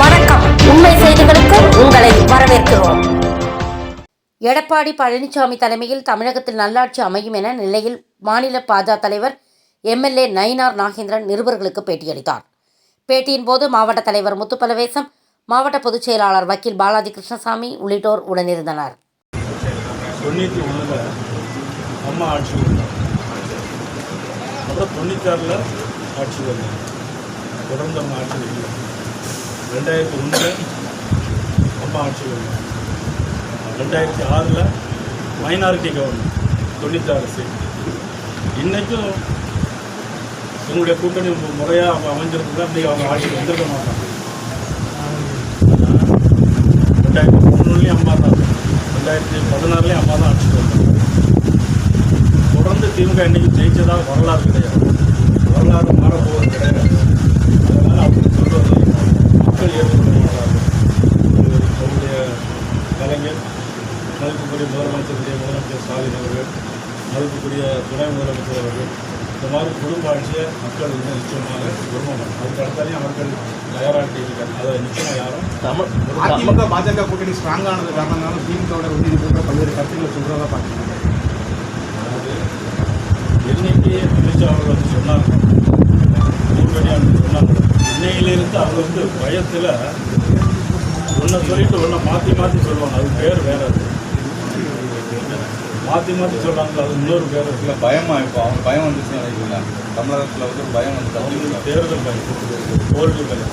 வணக்கம். உண்மை செய்திகளுக்கு உங்களை வரவேற்கிறோம். எடப்பாடி பழனிசாமி தலைமையில் தமிழகத்தில் நல்லாட்சி அமையும் என நிலையில் மாநில பாஜக தலைவர் எம்எல்ஏ நயினார் நாகேந்திரன் நிருபர்களுக்கு பேட்டியளித்தார். பேட்டியின் போது மாவட்ட தலைவர் முத்துப்பலவேசம் மாவட்ட பொதுச் செயலாளர் வக்கீல் பாலாஜி கிருஷ்ணசாமி உள்ளிட்டோர் உடனிருந்தனர். தொண்ணூற்றி ஒன்றில் அம்மா ஆட்சி வந்தாங்க அப்புறம் தொண்ணூத்தாறில் ஆட்சி வந்தாங்க தொடர்ந்து அம்மா ஆட்சி இல்லை ரெண்டாயிரத்தி ஒன்றில் அம்மா ஆட்சி ரெண்டாயிரத்தி ஆறில் மைனாரிட்டி கவர்மெண்ட் தொண்ணூத்தாறு சீட் இன்றைக்கும் எங்களுடைய கூட்டணி முறையாக அமைஞ்சிருந்தா இன்றைக்கி அவங்க ஆட்சிக்கு வந்திருக்க மாட்டாங்க. ரெண்டாயிரத்தி மூணுலேயும் அம்மா தான். ரெண்டாயிரத்தி பதினாறுலேயும் அம்மா தான் ஆட்சிக்கு வந்தாங்க. தொடர்ந்து திமுக இன்னைக்கு ஜெயிச்சதா வரலாறு கிடையாது. வரலாறு மாறப்போவது கிடையாது. முதலமைச்சருடைய முதலமைச்சர் ஸ்டாலின் அவர்கள் மதிப்புக்குரிய துணை முதலமைச்சர் அவர்கள் இந்த மாதிரி குடும்ப ஆட்சியை மக்கள் வந்து நிச்சயமாக விரும்பணும் அதுக்கு அடுத்தாலையும் அவர்கள் இருக்காங்க. அதை நிச்சயமாக யாரும் தமிழ் அதிமுக பாஜக கூட்டணி ஸ்ட்ராங் ஆனது காரணம்னால திமுகவோட உறுதி போன்ற பல்வேறு கருத்துக்களை சொல்றதா பாத்தீங்கன்னா அதாவது என்னைக்கு அமித்ஷா அவர்கள் வந்து சொன்னாங்க. சொன்னாங்க. இன்னையிலிருந்து அவங்க வந்து பயத்தில் ஒன்றை சொல்லிட்டு ஒன்றை மாற்றி மாற்றி சொல்லுவாங்க. அது பேர் வேற அது. மாற்றி மாற்றி சொல்கிறாங்க அது இன்னொரு பேர் இருக்குல்ல இல்லை இருக்கும் இப்போ அவங்க பயம் வந்துச்சுன்னு இல்லை தமிழகத்தில் வந்து ஒரு பயம் வந்து அவங்களுக்கு தேர்தல் பயம். தோல்வி பயம்